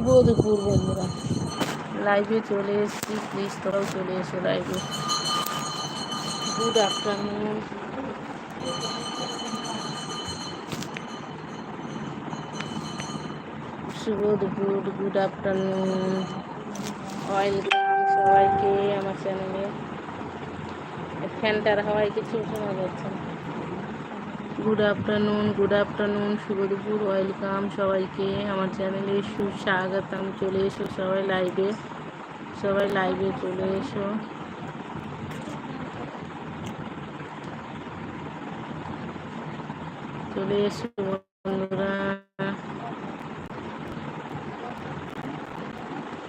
শুভ দুপুর বন্ধুরা লাইভে চলে এসেছি প্লিজ তোরাও চলে এসো লাইভে গুড আফটারনুন শুভ দুপুর গুড আফটারনুন ওয়েলকাম সবাইকে আমার চ্যানেলে ফ্যানটার হাওয়ায় কিছু শোনা যাচ্ছে না। গুড আফটারনুন গুড আফটারনুন শুভ দুপুর ওয়েলকাম সবাইকে আমার চ্যানেলে সুস্বাগতম, চলে এসো সবাই লাইভে সবাই লাইভে চলে এসো। চলে এসো বন্ধুরা।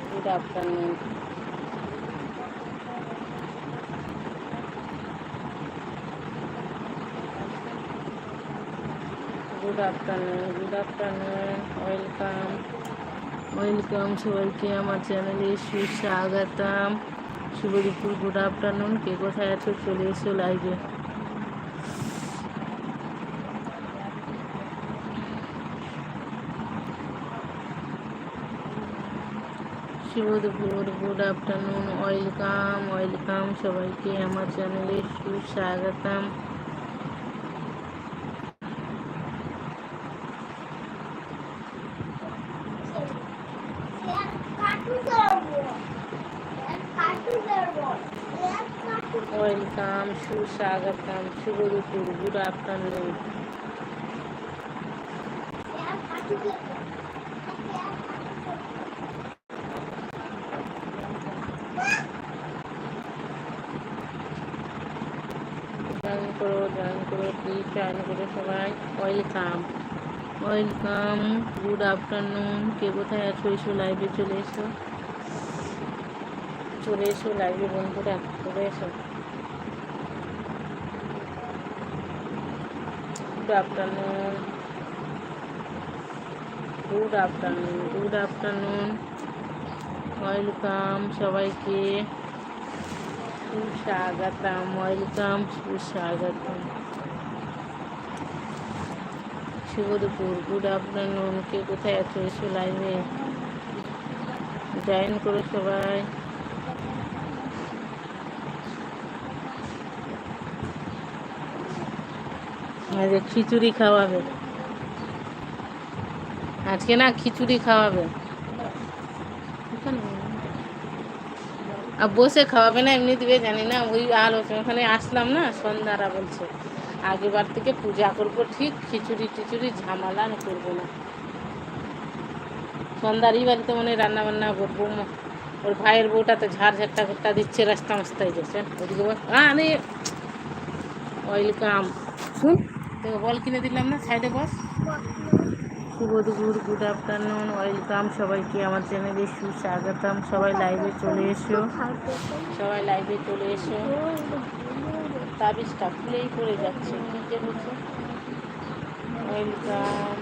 Good afternoon good afternoon good afternoon, welcome. Welcome সবাইকে, আমার চ্যানেলে সুস্বাগতম। শুভ দুপুর গুড আফটারনুন। কে কোথায় আছো? চলে এসো লাইভে। শুভ দুপুর গুড আফটারনুন। ওয়েলকাম ওয়েলকাম সবাইকে, আমার চ্যানেলে সুস্বাগতম। ওয়েলকাম সুস্বাগতম, শুভ দুপুর, গুড আফটারনুন। জয়েন করো জয়েন করো প্লিজ জয়েন করো সবাই। ওয়েলকাম ওয়েলকাম গুড আফটারনুন কে কোথায় আছো? এসো লাইভে চলে এসো। চলে এসো লাইভে বন্ধুরা, চলে এসো। Good afternoon good afternoon good afternoon welcome সবাইকে। সুস্বাগতম। ওয়েলকাম সুস্বাগতম। শুভ দুপুর গুড আফটারনুন কে কোথায় আছো? এসো লাইভে জয়েন করো সবাই। আজ খিচুড়ি খাওয়াবে। আজকে না খিচুড়ি খাওয়াবে। আর বসে খাওয়াবে না, এমনি দিবে, জানি না। ওই আলোচনা ওখানে আসলাম না, সন্ধ্যারা বলছে। আগেবার থেকে পূজা করব ঠিক, খিচুড়ি টিচুড়ি ঝামেলা করব না। সন্ধ্যারই বাড়িতে মনে রান্না বান্না করব। ওর ভাইয়ের বউটা তো ঝাড় ঝাট্টা ঘাট্টা দিচ্ছে রাস্তা মাস্তায় গেছে। ওদিকে আরে ওয়েলকাম শুন তোকে বল কিনে দিলাম না সাইডে বস। শুভ দুপুর গুড আফটারনুন ওয়েলকাম সবাইকে আমার চ্যানেলে সুস্বাগতম। সবাই লাইভে চলে এসো। সবাই লাইভে চলে এসো। তাবিজটা খুলেই পড়ে যাচ্ছে যে হচ্ছে। ওয়েলকাম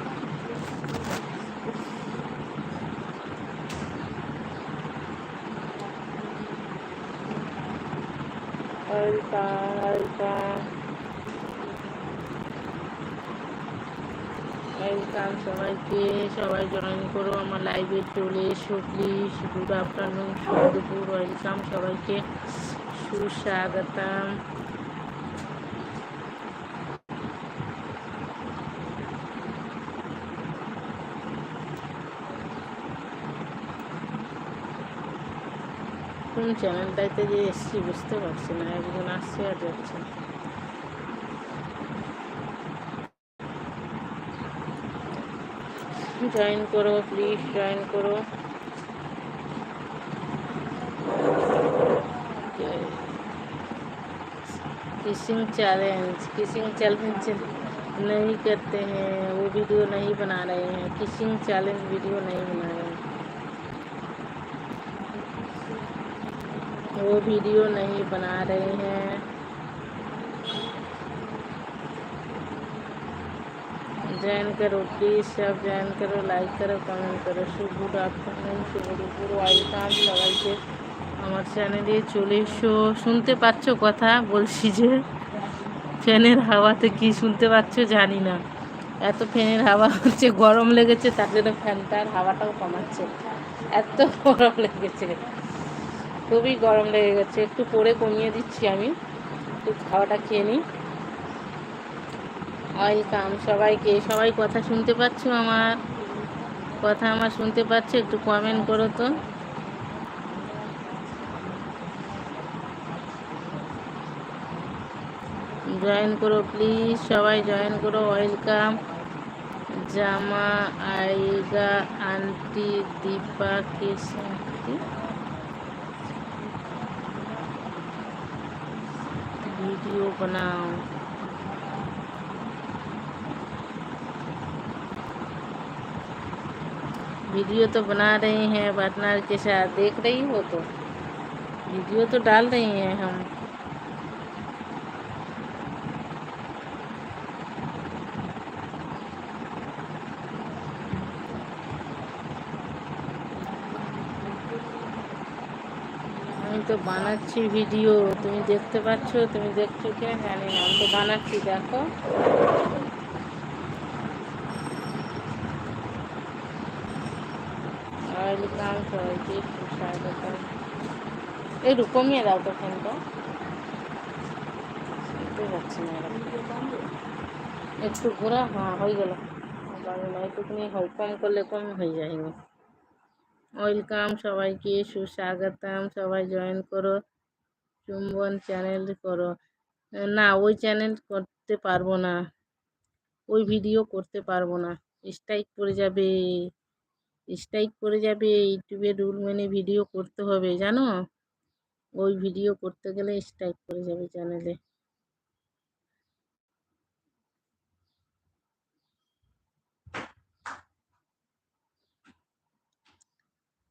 ওয়েলকাম ওয়েলকাম ওয়েলকাম সবাইকে, সবাই জয়েন করো আমার লাইভে চলে এসো প্লিজ গুড আফটারনুন শুভ দুপুর ওয়েলকাম সবাইকে। সুস্বাগতম। কোন চ্যানেলটাতে যে এসছি বুঝতে পারছি না, একজন আসছে আর যাচ্ছে। ज्वाइन करो प्लीज़ ज्वाइन करो किसिंग चैलेंज किसिंग चैलेंज नहीं करते हैं, वो वीडियो नहीं बना रहे हैं किसिंग चैलेंज वीडियो नहीं बना रहे हैं। वो वीडियो नहीं बना रहे हैं। ज्वाइन करो प्लीज सब ज्वाइन करो लाइक करो कमेंट करो शुभ गुड आफ्टरनुन শুভ দুপুর ওয়েলকাম সবাইকে আমার চ্যানেলে চলে এসো শুনতে পাচ্ছ কথা বলছি যে ফ্যানের হাওয়াতে কি শুনতে পাচ্ছ জানি না এত ফ্যানের হাওয়া হচ্ছে গরম লেগেছে তার জন্য ফ্যানটার হাওয়াটাও কমাচ্ছে এত গরম লেগেছে খুবই গরম লেগে গেছে একটু পরে কমিয়ে দিচ্ছি আমি একটু খাওয়াটা খেয়ে নিই ওয়েলকাম সবাইকে। সবাই কথা শুনতে পাচ্ছ আমার? কথা আমার শুনতে পাচ্ছ, একটু কমেন্ট করো তো। জয়েন করো প্লিজ সবাই জয়েন করো, ওয়েলকাম। জামা, আইগা, আন্টি, দীপা কেশন ভিডিও বানাও। वीडियो तो बना रहे हैं पार्टनर के साथ देख रही हो तो वीडियो तो डाल रही हैं हम আমি তো বানাচ্ছি ভিডিও তুমি দেখতে পাচ্ছ তুমি দেখছো কিনা জানি না আমি তো বানাচ্ছি দেখো ওয়েলকাম সবাইকে সুস্বাগত একটু কমিয়ে দাও তো ফোনটা পাচ্ছি না একটু ঘোরা হ্যাঁ হয়ে গেল। একটুখানি হয় কম করলে কম হয়ে যায়নি। ওয়েলকাম সবাইকে, সুস্বাগতম, সবাই জয়েন করো। চুম্বন চ্যানেল করো। না, ওই চ্যানেল করতে পারব না। ওই ভিডিও করতে পারব না। স্ট্রাইক পড়ে যাবে। স্ট্রাইক করে যাবে ইউটিউবে রুল মেনে ভিডিও করতে হবে, জানো? ওই ভিডিও করতে গেলে স্ট্রাইক করে যাবে চ্যানেলে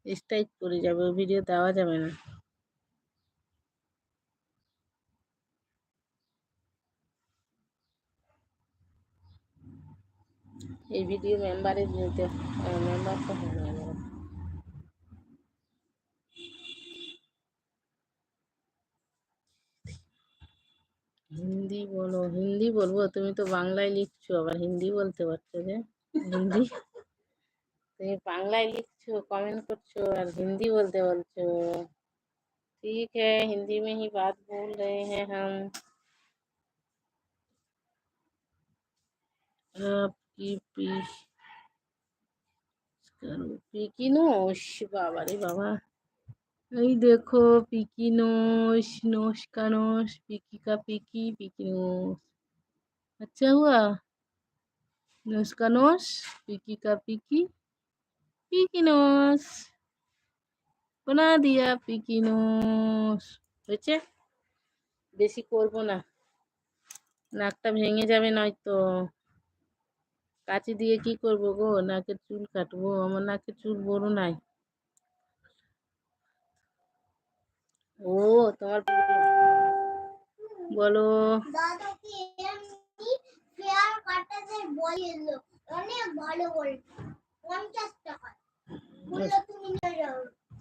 স্ট্রাইক করে যাবে, ওই ভিডিও দেওয়া যাবে না। এই ভিডিও মেম্বারে নিতে মেম্বার তো হবে আমার হিন্দি বলো হিন্দি বলবো তুমি তো বাংলায় লিখছো আবার হিন্দি বলতে পারছো যে হিন্দি তুমি বাংলায় লিখছো কমেন্ট করছো আর হিন্দি বলতে বলছো ठीक है हिंदी में ही बात बोल रहे हैं हम आप পিকিনোস বাবা রে বাবা এই দেখো পিকিনোস নসকানোস পিকিকা পিকি পিকিনোস আচ্ছা হুয়া নসকানোস পিকিকা পিকি পিকিনোস বনা দিয়া পিকিনোস হয়েছে বেশি করব না নাকটা ভেঙে যাবে নয়তো কাঁচি দিয়ে কি করব গো? নাকের চুল কাটবো? আমার নাকের চুল বড় নাই। ও তোমার বলো।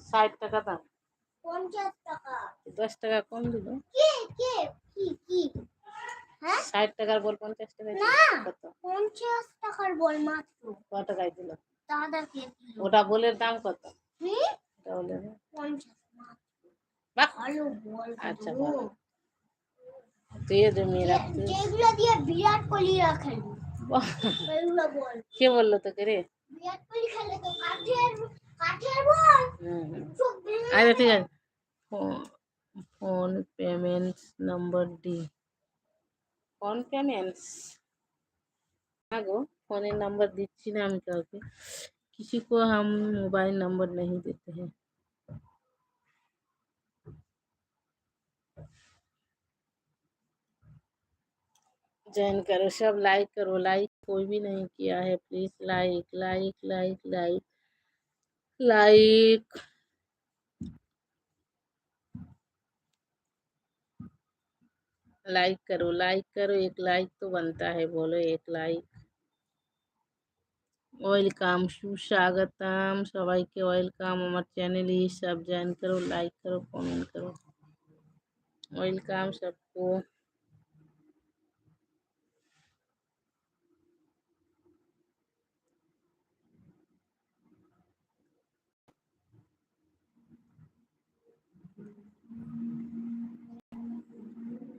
ষাট টাকা দাম। পঞ্চাশ টাকা। দশ টাকা কম দিল? হ্যাঁ? ষাট টাকার বল পঞ্চাশ টাকা কত? পঞ্চাশ টাকার বল মাত্র। কত টাকায় দিল? দাদা কে ওটা বলের দাম কত? ওটা বলের পঞ্চাশ ভালো বল আচ্ছা তুই দিয়ে বিরাট কোহলি কে বলল তোকে রে? বিরাট কোহলি খেলে তো বল। আচ্ছা, ঠিক আছে। Phone payment number D. Phone payments हाँ गो फोन नंबर दीची ना हम काउके किसी को हम मोबाइल नंबर नहीं देते हैं ज्वाइन करो सब लाइक करो लाइक कोई भी नहीं किया है please like like like like like like करो लाइक करो एक लाइक तो बनता है बोलो एक लाइक ওয়েলকাম সুস্বাগতম সবাইকে ওয়েলকাম আমার চ্যানেলে সব জয়েন করো লাইক করো কমেন্ট করো ওয়েলকাম सबको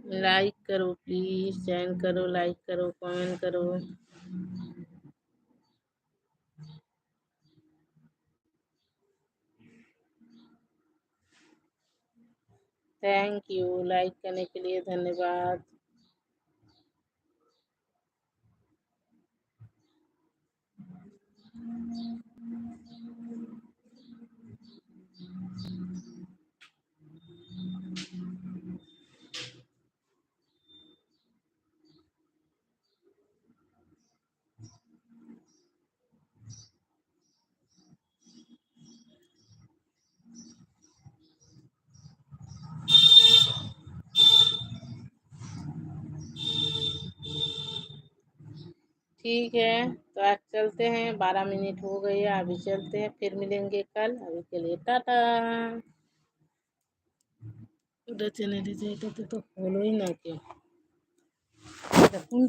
लाइक करो प्लीज़ चैन करो लाइक करो कमेंट करो. थैंक यू लाइक करने के लिए धन्यवाद. ठीक है तो आज चलते हैं। बारह मिनट हो गई है अभी चलते हैं, फिर मिलेंगे कल। अभी के लिए टाटा। उधर चैनल तो, तो फॉलो ही ना क्यों। चैनल